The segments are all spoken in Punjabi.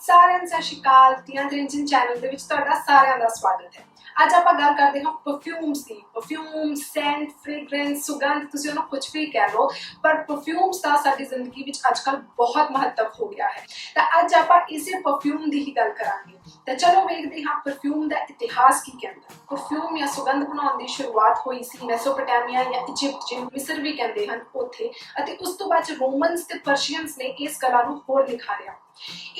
ਸਾਰਿਆਂ ਨੂੰ ਸਤਿ ਸ਼੍ਰੀ ਅਕਾਲ। ਤੀਆਂ ਟ੍ਰਿੰਜਨ ਚੈਨਲ ਦੇ ਵਿੱਚ ਤੁਹਾਡਾ ਸਾਰਿਆਂ ਦਾ ਸਵਾਗਤ ਹੈ। ਅੱਜ ਆਪਾਂ ਗੱਲ ਕਰਦੇ ਹਾਂ ਪਰਫਿਊਮਸ ਦੀ। ਪਰਫਿਊਮ ਸੈਂਟ ਫ੍ਰੈਗਰੈਂਸ ਸੁਗੰਧ, ਤੁਸੀਂ ਉਹਨੂੰ ਕੁਝ ਵੀ ਕਹਿ ਲਓ, ਪਰ ਪਰਫਿਊਮਸ ਦਾ ਸਾਡੀ ਜ਼ਿੰਦਗੀ ਵਿੱਚ ਅੱਜਕੱਲ ਬਹੁਤ ਮਹੱਤਵ ਹੋ ਗਿਆ ਹੈ। ਤਾਂ ਅੱਜ ਆਪਾਂ ਇਸੇ ਪਰਫਿਊਮ ਦੀ ਹੀ ਗੱਲ ਕਰਾਂਗੇ। ਤਾਂ ਚਲੋ ਵੇਖਦੇ ਹਾਂ ਪਰਫਿਊਮ ਦਾ ਇਤਿਹਾਸ ਕੀ ਕਹਿੰਦਾ ਪਰਫਿਊਮ ਜਾਂ ਸੁਗੰਧ ਬਣਾਉਣ ਦੀ ਸ਼ੁਰੂਆਤ ਹੋਈ ਸੀ ਮੈਸੋਪੋਟਾਮੀਆ ਜਾਂ ਇਜਿਪਟ ਜਿਹਨੂੰ ਮਿਸਰ ਵੀ ਕਹਿੰਦੇ ਹਨ ਉੱਥੇ, ਅਤੇ ਉਸ ਤੋਂ ਬਾਅਦ ਰੋਮਨਸ ਤੇ ਪਰਸ਼ੀਅਨਸ ਨੇ ਇਸ ਕਲਾ ਨੂੰ ਹੋਰ ਨਿਖਾਰਿਆ।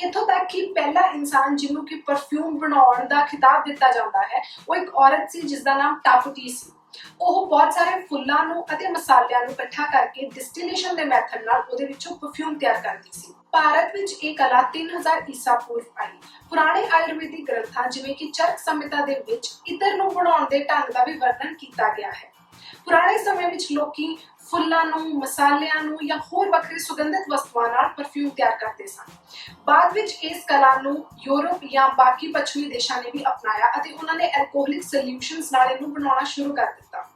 ਇਥੋਂ ਤੱਕ ਕਿ ਪਹਿਲਾ ਇਨਸਾਨ ਜਿਹਨੂੰ ਕਿ ਪਰਫਿਊਮ ਬਣਾਉਣ ਦਾ ਖਿਤਾਬ ਦਿੱਤਾ ਜਾਂਦਾ ਹੈ ਉਹ ਇੱਕ ਔਰਤ ਸੀ ਜਿਸ ਦਾ ਨਾਮ ਟਾਪੂਟੀ ਸੀ। ਉਹ ਬਹੁਤ ਸਾਰੇ ਫੁੱਲਾਂ ਨੂੰ ਅਤੇ ਮਸਾਲਿਆਂ ਨੂੰ ਇਕੱਠਾ ਕਰਕੇ ਡਿਸਟਿਲੇਸ਼ਨ ਦੇ ਮੈਥਡ ਨਾਲ ਉਹਦੇ ਵਿੱਚੋਂ ਪਰਫਿਊਮ ਤਿਆਰ ਕਰਦੀ ਸੀ। ਭਾਰਤ ਵਿੱਚ ਇਹ ਕਲਾ 3000 ਈਸਾ ਪੂਰਵ ਆਈ। ਪੁਰਾਣੇ ਆਯੁਰਵੈਦਿਕ ਗ੍ਰੰਥਾਂ ਜਿਵੇਂ ਕਿ ਚਰਕ ਸੰਹਿਤਾ ਦੇ ਵਿੱਚ ਇਤਰ ਨੂੰ ਬਣਾਉਣ ਦੇ ਢੰਗ ਦਾ ਵੀ ਵਰਣਨ ਕੀਤਾ ਗਿਆ ਹੈ। ਪੁਰਾਣੇ ਸਮੇਂ ਵਿੱਚ ਲੋਕੀ ਫੁੱਲਾਂ ਨੂੰ, ਮਸਾਲਿਆਂ ਨੂੰ ਜਾਂ ਹੋਰ ਵੱਖਰੇ ਸੁਗੰਧਿਤ ਵਸਤੂਆਂ ਨਾਲ ਪਰਫਿਊਮ ਤਿਆਰ ਕਰਦੇ ਸਨ। ਬਾਅਦ ਵਿੱਚ ਇਸ ਕਲਾ ਨੂੰ ਯੂਰਪ ਜਾਂ ਬਾਕੀ ਪੱਛਮੀ ਦੇਸ਼ਾਂ ਨੇ ਵੀ ਅਪਣਾਇਆ ਅਤੇ ਉਹਨਾਂ ਨੇ ਐਲਕੋਹਲਿਕ ਸੋਲਿਊਸ਼ਨਸ ਨਾਲ ਇਹਨੂੰ ਬਣਾਉਣਾ ਸ਼ੁਰੂ ਕਰ ਦਿੱਤਾ।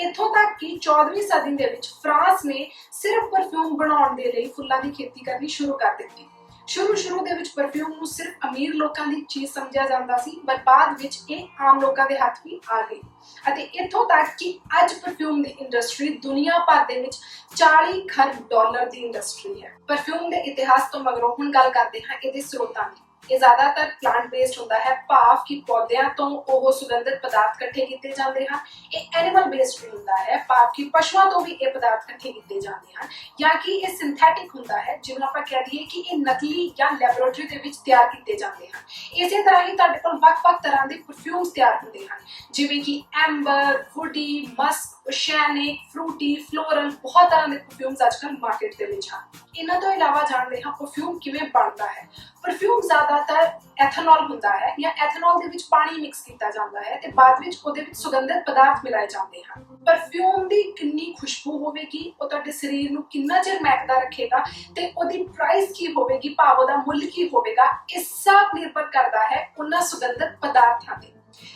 ਇੱਥੋਂ ਤੱਕ ਕਿ 14ਵੀਂ ਸਦੀ ਦੇ ਵਿੱਚ ਫਰਾਂਸ ਨੇ ਸਿਰਫ ਪਰਫਿਊਮ ਬਣਾਉਣ ਦੇ ਲਈ ਫੁੱਲਾਂ ਦੀ ਖੇਤੀ ਕਰਨੀ ਸ਼ੁਰੂ ਕਰ ਦਿੱਤੀ। ਸ਼ੁਰੂ ਸ਼ੁਰੂ ਦੇ ਵਿੱਚ ਪਰਫਿਊਮ ਨੂੰ ਸਿਰਫ ਅਮੀਰ ਲੋਕਾਂ ਦੀ ਚੀਜ਼ ਸਮਝਿਆ ਜਾਂਦਾ ਸੀ, ਪਰ ਬਾਅਦ ਵਿੱਚ ਇਹ ਆਮ ਲੋਕਾਂ ਦੇ ਹੱਥ ਵੀ ਆ ਗਈ। ਅਤੇ ਇੱਥੋਂ ਤੱਕ ਕਿ ਅੱਜ ਪਰਫਿਊਮ ਦੀ ਇੰਡਸਟਰੀ ਦੁਨੀਆ ਭਰ ਦੇ ਵਿੱਚ 40 ਖਰਬ ਡਾਲਰ ਦੀ ਇੰਡਸਟਰੀ ਹੈ। ਪਰਫਿਊਮ ਦੇ ਇਤਿਹਾਸ ਤੋਂ ਮਗਰੋਂ ਹੁਣ ਗੱਲ ਕਰਦੇ ਹਾਂ ਇਹਦੇ ਸਰੋਤਾਂ ਦੀ। ਇਹ ਜ਼ਿਆਦਾਤਰ ਪਲਾਂਟ ਬੇਸਡ ਹੁੰਦਾ ਹੈ ਭਾਵ ਕਿ ਪੌਦਿਆਂ ਤੋਂ ਉਹ ਸੁਗੰਧਿਤ ਪਦਾਰਥ ਇਕੱਠੇ ਕੀਤੇ ਜਾਂਦੇ ਹਨ। ਇਹ ਐਨੀਮਲ ਬੇਸਡ ਵੀ ਹੁੰਦਾ ਹੈ ਭਾਵ ਕਿ ਪਸ਼ੂਆਂ ਤੋਂ ਵੀ ਇਹ ਪਦਾਰਥ ਇਕੱਠੇ ਕੀਤੇ ਜਾਂਦੇ ਹਨ। ਜਾਂ ਕਿ ਇਹ ਸਿੰਥੈਟਿਕ ਹੁੰਦਾ ਹੈ, ਜਿਵੇਂ ਆਪਾਂ ਕਹਿ ਦਈਏ ਕਿ ਇਹ ਨਕਲੀ ਜਾਂ ਲੈਬੋਰੇਟਰੀ ਦੇ ਵਿੱਚ ਤਿਆਰ ਕੀਤੇ ਜਾਂਦੇ ਹਨ। ਇਸੇ ਤਰ੍ਹਾਂ ਹੀ ਤੁਹਾਡੇ ਕੋਲ ਵੱਖ-ਵੱਖ ਤਰ੍ਹਾਂ ਦੇ ਪਰਫਿਊਮਸ ਤਿਆਰ ਹੁੰਦੇ ਹਨ। ਜਿਵੇਂ ਕਿ amber woody musk oceanic fruity, floral ਬਹੁਤ ਤਰ੍ਹਾਂ ਦੇ ਪਰਫਿਊਮਸ ਅੱਜਕੱਲ ਮਾਰਕੀਟ ਦੇ ਵਿੱਚ ਹਨ ਇਹਨਾਂ ਤੋਂ ਇਲਾਵਾ ਜਾਣਦੇ ਹਾਂ ਪਰਫਿਊਮ ਕਿਵੇਂ ਬਣਦਾ ਹੈ? ਪਰਫਿਊਮ ਜ਼ਿਆਦਾਤਰ ਐਥਨੋਲ ਹੁੰਦਾ ਹੈ ਜਾਂ ਐਥਨੋਲ ਦੇ ਵਿੱਚ ਪਾਣੀ ਮਿਕਸ ਕੀਤਾ ਜਾਂਦਾ ਹੈ ਤੇ ਬਾਅਦ ਵਿੱਚ ਉਹਦੇ ਵਿੱਚ ਸੁਗੰਧਿਤ ਪਦਾਰਥ ਮਿਲਾਏ ਜਾਂਦੇ ਹਨ। ਪਰਫਿਊਮ ਦੀ ਕਿੰਨੀ ਖੁਸ਼ਬੂ ਹੋਵੇਗੀ, ਉਹ ਤੁਹਾਡੇ ਸਰੀਰ ਨੂੰ ਕਿੰਨਾ ਚਿਰ ਮਹਿਕਦਾ ਰੱਖੇਗਾ ਤੇ ਉਹਦੀ ਪ੍ਰਾਈਸ ਕੀ ਹੋਵੇਗੀ, ਭਾਵ ਉਹਦਾ ਮੁੱਲ ਕੀ ਹੋਵੇਗਾ ਇਸ ਸਭ ਨਿਰਭਰ ਕਰਦਾ ਹੈ ਉਹਨਾਂ ਸੁਗੰਧਿਤ ਪਦਾਰਥਾਂ ਤੇ।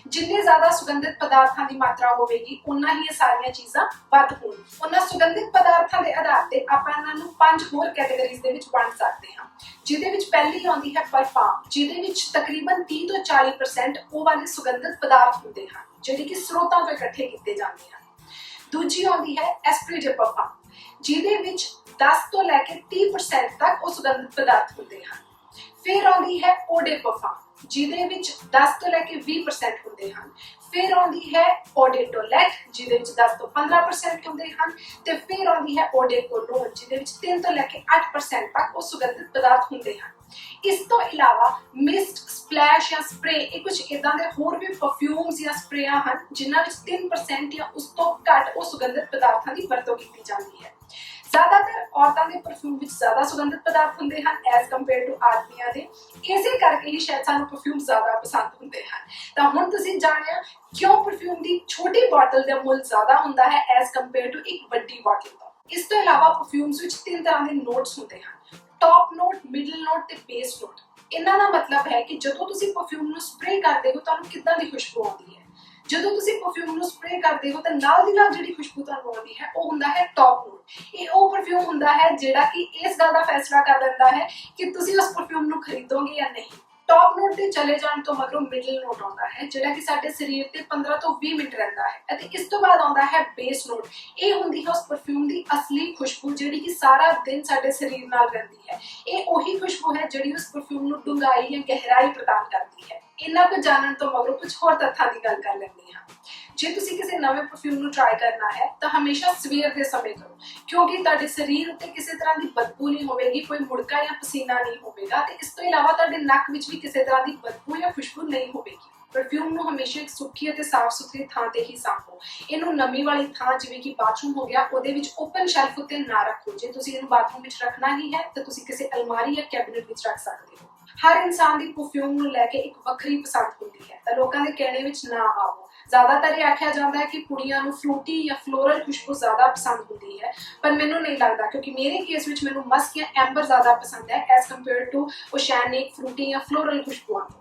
ਜਿੰਨੇ ਜ਼ਿਆਦਾ ਸੁਗੰਧਿਤ ਪਦਾਰਥਾਂ ਦੀ ਮਾਤਰਾ ਹੋਵੇਗੀ ਉਨਾ ਹੀ ਇਹ ਸਾਰੀਆਂ ਚੀਜ਼ਾਂ ਵੱਧ ਹੋਣ। ਉਹਨਾਂ ਸੁਗੰਧਿਤ ਪਦਾਰਥਾਂ ਦੇ ਆਧਾਰ ਤੇ ਆਪਾਂ ਇਹਨਾਂ ਨੂੰ ਪੰਜ ਹੋਰ ਕੈਟਾਗਰੀਜ਼ ਦੇ ਵਿੱਚ ਵੰਡ ਸਕਦੇ ਹਾਂ। ਜਿਹਦੇ ਵਿੱਚ ਪਹਿਲੀ ਆਉਂਦੀ ਹੈ ਪਰਫਾਮ ਜਿਹਦੇ ਵਿੱਚ ਤਕਰੀਬਨ 30 ਤੋਂ 40% ਉਹ ਵਾਲੇ ਸੁਗੰਧਿਤ ਪਦਾਰਥ ਹੁੰਦੇ ਹਨ, ਜਿਹੜੇ ਕਿ ਸਰੋਤਾਂ ਤੋਂ ਇਕੱਠੇ ਕੀਤੇ ਜਾਂਦੇ ਹਨ। ਦੂਜੀ ਆਉਂਦੀ ਹੈ ਐਸਪਰੀ ਦੇ ਪਰਫਾਮ ਜਿਹਦੇ ਵਿੱਚ 10 ਤੋਂ ਲੈ ਕੇ 30% ਤੱਕ ਉਹ ਸੁਗੰਧਿਤ ਪਦਾਰਥ ਹੁੰਦੇ ਹਨ। ਫਿਰ ਆਉਂਦੀ ਹੈ ਓਡੇ ਪਰਫਾਮ ਜਿਹਦੇ ਵਿੱਚ 10 ਤੋਂ ਲੈ ਕੇ 20% ਹੁੰਦੇ ਹਨ। ਫਿਰ ਆਉਂਦੀ ਹੈ ਓਡੇ ਟੋਲੈਟ ਜਿਹਦੇ ਵਿੱਚ 10 ਤੋਂ 15% ਹੁੰਦੇ ਹਨ। ਤੇ ਫਿਰ ਆਉਂਦੀ ਹੈ ਓਡੇ ਕੋਲੋਨ ਜਿਹਦੇ ਵਿੱਚ 3 ਤੋਂ ਲੈ ਕੇ 8% ਤੱਕ ਉਹ ਸੁਗੰਧਿਤ ਪਦਾਰਥ ਹੁੰਦੇ ਹਨ। ਇਸ ਤੋਂ ਇਲਾਵਾ ਮਿਸਟ ਸਪਲੈਸ਼ ਜਾਂ ਸਪਰੇ ਇਹ ਕੁਝ ਇਦਾਂ ਦੇ ਹੋਰ ਵੀ ਪਰਫਿਊਮਸ ਜਾਂ ਸਪਰੇਆਂ ਹਨ, ਜਿਨ੍ਹਾਂ ਵਿੱਚ 3% ਜਾਂ ਉਸ ਤੋਂ ਘੱਟ ਉਹ ਸੁਗੰਧਿਤ ਪਦਾਰਥਾਂ ਦੀ ਵਰਤੋਂ ਕੀਤੀ ਜਾਂਦੀ ਹੈ। ਜ਼ਿਆਦਾਤਰ ਔਰਤਾਂ ਦੇ ਪਰਫਿਊਮ ਵਿੱਚ ਜ਼ਿਆਦਾ ਸੁਗੰਧਿਤ ਪਦਾਰਥ ਹੁੰਦੇ ਹਨ ਐਜ਼ ਕੰਪੇਅਰ ਟੂ ਆਦਮੀਆਂ ਦੇ। ਇਸੇ ਕਰਕੇ ਹੀ ਸ਼ਾਇਦ ਸਾਨੂੰ ਪਰਫਿਊਮ ਜ਼ਿਆਦਾ ਪਸੰਦ ਹੁੰਦੇ ਹਨ। ਤਾਂ ਹੁਣ ਤੁਸੀਂ ਜਾਣਿਆ ਕਿਉਂ ਪਰਫਿਊਮ ਦੀ ਛੋਟੀ ਬੋਟਲ ਦਾ ਮੁੱਲ ਜ਼ਿਆਦਾ ਹੁੰਦਾ ਹੈ ਐਜ਼ ਕੰਪੇਅਰ ਟੂ ਇੱਕ ਵੱਡੀ ਬੋਟਲ ਦਾ? ਇਸ ਤੋਂ ਇਲਾਵਾ ਪਰਫਿਊਮਸ ਵਿੱਚ ਤਿੰਨ ਤਰ੍ਹਾਂ ਦੇ ਨੋਟਸ ਹੁੰਦੇ ਹਨ। ਟੌਪ ਨੋਟ ਮਿਡਲ ਨੋਟ ਤੇ ਬੇਸ ਨੋਟ ਇਹਨਾਂ ਦਾ ਮਤਲਬ ਹੈ ਕਿ ਜਦੋਂ ਤੁਸੀਂ ਪਰਫਿਊਮ ਨੂੰ ਸਪਰੇਅ ਕਰਦੇ ਹੋ, ਤੁਹਾਨੂੰ ਕਿੱਦਾਂ ਦੀ ਖੁਸ਼ਬੂ ਆਉਂਦੀ ਹੈ? ਜਦੋਂ ਤੁਸੀਂ ਪਰਫਿਊਮ ਨੂੰ ਸਪਰੇਅ ਕਰਦੇ ਹੋ ਤਾਂ ਨਾਲ ਦੀ ਨਾਲ ਜਿਹੜੀ ਖੁਸ਼ਬੂ ਤੁਹਾਨੂੰ ਆਉਂਦੀ ਹੈ, ਉਹ ਹੁੰਦਾ ਹੈ ਟੌਪ ਨੋਟ ਇਹ ਉਹ ਪਰਫਿਊਮ ਹੁੰਦਾ ਹੈ ਜਿਹੜਾ ਕਿ ਇਸ ਗੱਲ ਦਾ ਫੈਸਲਾ ਕਰ ਦਿੰਦਾ ਹੈ ਕਿ ਤੁਸੀਂ ਉਸ ਪਰਫਿਊਮ ਨੂੰ ਖਰੀਦੋਗੇ ਜਾਂ ਨਹੀਂ। ਟੌਪ ਨੋਟ ਤੇ ਚਲੇ ਜਾਣ ਤੋਂ ਮਗਰੋਂ ਮਿਡਲ ਨੋਟ ਆਉਂਦਾ ਹੈ, ਜਿਹੜਾ ਕਿ ਸਾਡੇ ਸਰੀਰ ਤੇ 15 ਤੋਂ 20 ਮਿੰਟ ਰਹਿੰਦਾ ਹੈ ਅਤੇ ਇਸ ਤੋਂ ਬਾਅਦ ਆਉਂਦਾ ਹੈ ਬੇਸ ਨੋਟ ਇਹ ਹੁੰਦੀ ਹੈ ਉਸ ਪਰਫਿਊਮ ਦੀ ਅਸਲੀ ਖੁਸ਼ਬੂ ਜਿਹੜੀ ਕਿ ਸਾਰਾ ਦਿਨ ਸਾਡੇ ਸਰੀਰ ਨਾਲ ਰਹਿੰਦੀ ਹੈ। ਇਹ ਉਹੀ ਖੁਸ਼ਬੂ ਹੈ ਜਿਹੜੀ ਉਸ ਪਰਫਿਊਮ ਨੂੰ ਡੂੰਘਾਈ ਜਾਂ ਗਹਿਰਾਈ ਪ੍ਰਦਾਨ ਕਰਦੀ ਹੈ। ਇਹਨਾਂ ਕੁ ਜਾਣਨ ਤੋਂ ਮਗਰੋਂ ਕੁਝ ਹੋਰ ਤੱਥਾਂ ਦੀ ਗੱਲ ਕਰ ਲੈਂਦੇ ਹਾਂ। ਜੇ ਤੁਸੀਂ ਕਿਸੇ ਨਵੇਂ ਪਰਫਿਊਮ ਨੂੰ ਟਰਾਈ ਕਰਨਾ ਹੈ, ਤਾਂ ਹਮੇਸ਼ਾ ਸਵੇਰ ਦੇ ਸਮੇਂ ਕਰੋ। ਕਿਉਂਕਿ ਤੁਹਾਡੇ ਸਰੀਰ ਉੱਤੇ ਕਿਸੇ ਤਰ੍ਹਾਂ ਦੀ ਬਦਬੂ ਨਹੀਂ ਹੋਵੇਗੀ, ਕੋਈ ਮੁੜਕਾ ਜਾਂ ਪਸੀਨਾ ਨਹੀਂ ਹੋਵੇਗਾ ਤੇ ਇਸ ਤੋਂ ਇਲਾਵਾ ਤੁਹਾਡੇ ਨੱਕ ਵਿੱਚ ਵੀ ਕਿਸੇ ਤਰ੍ਹਾਂ ਦੀ ਬਦਬੂ ਜਾਂ ਖੁਸ਼ਬੂ ਨਹੀਂ ਹੋਵੇਗੀ। ਪਰਫਿਊਮ ਨੂੰ ਹਮੇਸ਼ਾ ਇੱਕ ਸੁੱਕੀ ਅਤੇ ਸਾਫ਼ ਸੁਥਰੀ ਥਾਂ ਤੇ ਹੀ ਸਾਂਭੋ। ਇਹਨੂੰ ਨਮੀ ਵਾਲੀ ਥਾਂ ਜਿਵੇਂ ਕਿ ਬਾਥਰੂਮ ਹੋ ਗਿਆ, ਉਹਦੇ ਵਿੱਚ ਓਪਨ ਸ਼ੈਲਫ ਉੱਤੇ ਨਾ ਰੱਖੋ। ਜੇ ਤੁਸੀਂ ਇਹਨੂੰ ਬਾਥਰੂਮ ਵਿੱਚ ਰੱਖਣਾ ਹੀ ਹੈ, ਤਾਂ ਤੁਸੀਂ ਕਿਸੇ ਅਲਮਾਰੀ ਜਾਂ ਕੈਬਨਿਟ ਵਿੱਚ ਰੱਖ ਸਕਦੇ ਹੋ। ਹਰ ਇਨਸਾਨ ਦੀ ਪਰਫਿਊਮ ਨੂੰ ਲੈ ਕੇ ਇੱਕ ਵੱਖਰੀ ਪਸੰਦ ਹੁੰਦੀ ਹੈ। ਤਾਂ ਲੋਕਾਂ ਦੇ ਕਹਿਣੇ ਵਿੱਚ ਨਾ ਆਓ ਜ਼ਿਆਦਾਤਰ ਇਹ ਆਖਿਆ ਜਾਂਦਾ ਹੈ ਕਿ ਕੁੜੀਆਂ ਨੂੰ ਫਰੂਟੀ ਜਾਂ ਫਲੋਰਲ ਖੁਸ਼ਬੂ ਜ਼ਿਆਦਾ ਪਸੰਦ ਹੁੰਦੀ ਹੈ। ਪਰ ਮੈਨੂੰ ਨਹੀਂ ਲੱਗਦਾ, ਕਿਉਂਕਿ ਮੇਰੇ ਕੇਸ ਵਿੱਚ ਮੈਨੂੰ ਮਸਕ ਜਾਂ ਐਂਬਰ ਜ਼ਿਆਦਾ ਪਸੰਦ ਹੈ as compare to oceanic fruity ਜਾਂ ਫਲੋਰਲ ਖੁਸ਼ਬੂਆਂ ਤੋਂ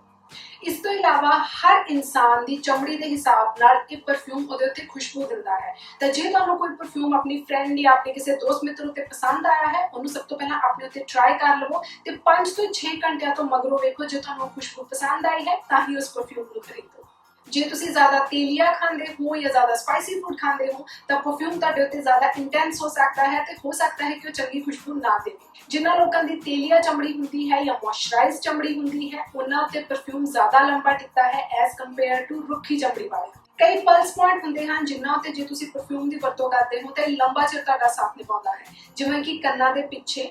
ਇਸ ਤੋਂ ਇਲਾਵਾ ਹਰ ਇਨਸਾਨ ਦੀ ਚਮੜੀ ਦੇ ਹਿਸਾਬ ਨਾਲ ਇਹ ਪਰਫਿਊਮ ਉਹਦੇ ਉੱਤੇ ਖੁਸ਼ਬੂ ਦਿੰਦਾ ਹੈ। ਤਾਂ ਜੇ ਤੁਹਾਨੂੰ ਕੋਈ ਪਰਫਿਊਮ ਆਪਣੀ ਫਰੈਂਡ ਜਾਂ ਆਪਣੇ ਕਿਸੇ ਦੋਸਤ ਮਿੱਤਰ ਉੱਤੇ ਪਸੰਦ ਆਇਆ ਹੈ, ਉਹਨੂੰ ਸਭ ਤੋਂ ਪਹਿਲਾਂ ਆਪਣੇ ਉੱਤੇ ਟਰਾਈ ਕਰ ਲਵੋ ਤੇ 5 ਤੋਂ 6 ਘੰਟਿਆਂ ਤੋਂ ਮਗਰੋਂ ਵੇਖੋ ਜੇ ਤੁਹਾਨੂੰ ਖੁਸ਼ਬੂ ਪਸੰਦ ਆਈ ਹੈ, ਤਾਂ ਹੀ ਉਸ ਪਰਫਿਊਮ ਨੂੰ ਖਰੀਦੋ। ਜੇ ਤੁਸੀਂ ਜ਼ਿਆਦਾ ਤੇਲੀਆ ਖਾਂਦੇ ਹੋ ਜਾਂ ਜ਼ਿਆਦਾ ਸਪਾਈਸੀ ਫੂਡ ਖਾਂਦੇ ਹੋ, ਤਾਂ ਪਰਫਿਊਮ ਤੁਹਾਡੇ ਉੱਤੇ ਜ਼ਿਆਦਾ ਇੰਟੈਂਸ ਹੋ ਸਕਦਾ ਹੈ ਤੇ ਹੋ ਸਕਦਾ ਹੈ ਕਿ ਉਹ ਚੰਗੀ ਖੁਸ਼ਬੂ ਨਾ ਦੇਵੇ ਜਿਨ੍ਹਾਂ ਲੋਕਾਂ ਦੀ ਤੇਲੀਆ ਚਮੜੀ ਹੁੰਦੀ ਹੈ ਜਾਂ ਮੋਇਸਚਰਾਈਜ਼ ਚਮੜੀ ਹੁੰਦੀ ਹੈ, ਉਹਨਾਂ ਉੱਤੇ ਪਰਫਿਊਮ ਜ਼ਿਆਦਾ ਲੰਬਾ ਟਿਕਦਾ ਹੈ ਐਸ ਕੰਪੇਅਰ ਟੂ ਰੁੱਖੀ ਚਮੜੀ ਵਾਲੇ। ਕਈ ਪਲਸ ਪੁਆਇੰਟ ਹੁੰਦੇ ਹਨ ਜਿਨ੍ਹਾਂ ਉੱਤੇ ਜੇ ਤੁਸੀਂ ਪਰਫਿਊਮ ਦੀ ਵਰਤੋਂ ਕਰਦੇ ਹੋ, ਤਾਂ ਇਹ ਲੰਬਾ ਚਿਰ ਤੁਹਾਡਾ ਸਾਥ ਨਿਭਾਉਂਦਾ ਹੈ। ਜਿਵੇਂ ਕਿ ਕੰਨਾਂ ਦੇ ਪਿੱਛੇ,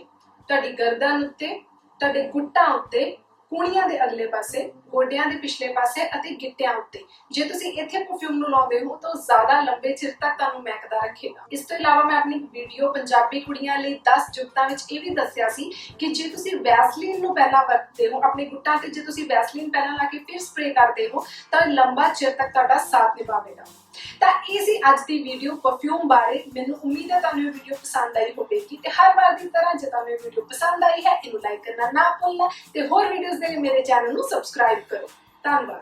ਤੁਹਾਡੀ ਗਰਦਨ ਉੱਤੇ, ਤੁਹਾਡੇ ਗੁੱਟਾਂ ਉੱਤੇ ਕੂਣੀਆਂ ਦੇ ਅਗਲੇ ਪਾਸੇ, ਗੋਡਿਆਂ ਦੇ ਪਿਛਲੇ ਪਾਸੇ ਅਤੇ ਗਿੱਟਿਆਂ ਉੱਤੇ। ਜੇ ਤੁਸੀਂ ਇੱਥੇ ਪਰਫਿਊਮ ਨੂੰ ਲਾਉਂਦੇ ਹੋ, ਤਾਂ ਜ਼ਿਆਦਾ ਲੰਬੇ ਚਿਰ ਤੱਕ ਤੁਹਾਨੂੰ ਮਹਿਕਦਾ ਰੱਖੇਗਾ। ਇਸ ਤੋਂ ਇਲਾਵਾ ਮੈਂ ਆਪਣੀ ਵੀਡੀਓ ਪੰਜਾਬੀ ਕੁੜੀਆਂ ਲਈ 10 ਜੁਗਤਾਂ ਵਿੱਚ ਇਹ ਵੀ ਦੱਸਿਆ ਸੀ ਕਿ ਜੇ ਤੁਸੀਂ ਵੈਸਲੀਨ ਨੂੰ ਪਹਿਲਾਂ ਵਰਤਦੇ ਹੋ, ਆਪਣੇ ਗੁੱਟਾਂ ਤੇ ਜੇ ਤੁਸੀਂ ਵੈਸਲੀਨ ਪਹਿਲਾਂ ਲਾ ਕੇ ਫਿਰ ਸਪਰੇ ਕਰਦੇ ਹੋ, ਤਾਂ ਲੰਬਾ ਚਿਰ ਤੱਕ ਤੁਹਾਡਾ ਸਾਥ ਨਿਭਾਵੇਗਾ। ਤਾਂ ਇਹ ਸੀ ਅੱਜ ਦੀ ਵੀਡੀਓ ਪਰਫਿਊਮ ਬਾਰੇ। ਮੈਨੂੰ ਉਮੀਦ ਹੈ ਤੁਹਾਨੂੰ ਇਹ ਵੀਡੀਓ ਪਸੰਦ ਆਈ ਹੋਵੇਗੀ ਤੇ ਹਰ ਵਾਰ ਦੀ ਤਰ੍ਹਾਂ ਜੇ ਤੁਹਾਨੂੰ ਇਹ ਵੀਡੀਓ ਪਸੰਦ ਆਈ ਹੈ, ਇਹਨੂੰ ਲਾਈਕ ਕਰਨਾ ਨਾ ਭੁੱਲਣਾ ਤੇ ਹੋਰ ਵੀਡੀਓਜ਼ ਦੇ ਲਈ ਮੇਰੇ ਚੈਨਲ ਨੂੰ ਸਬਸਕ੍ਰਾਈਬ ਕਰੋ। ਧੰਨਵਾਦ।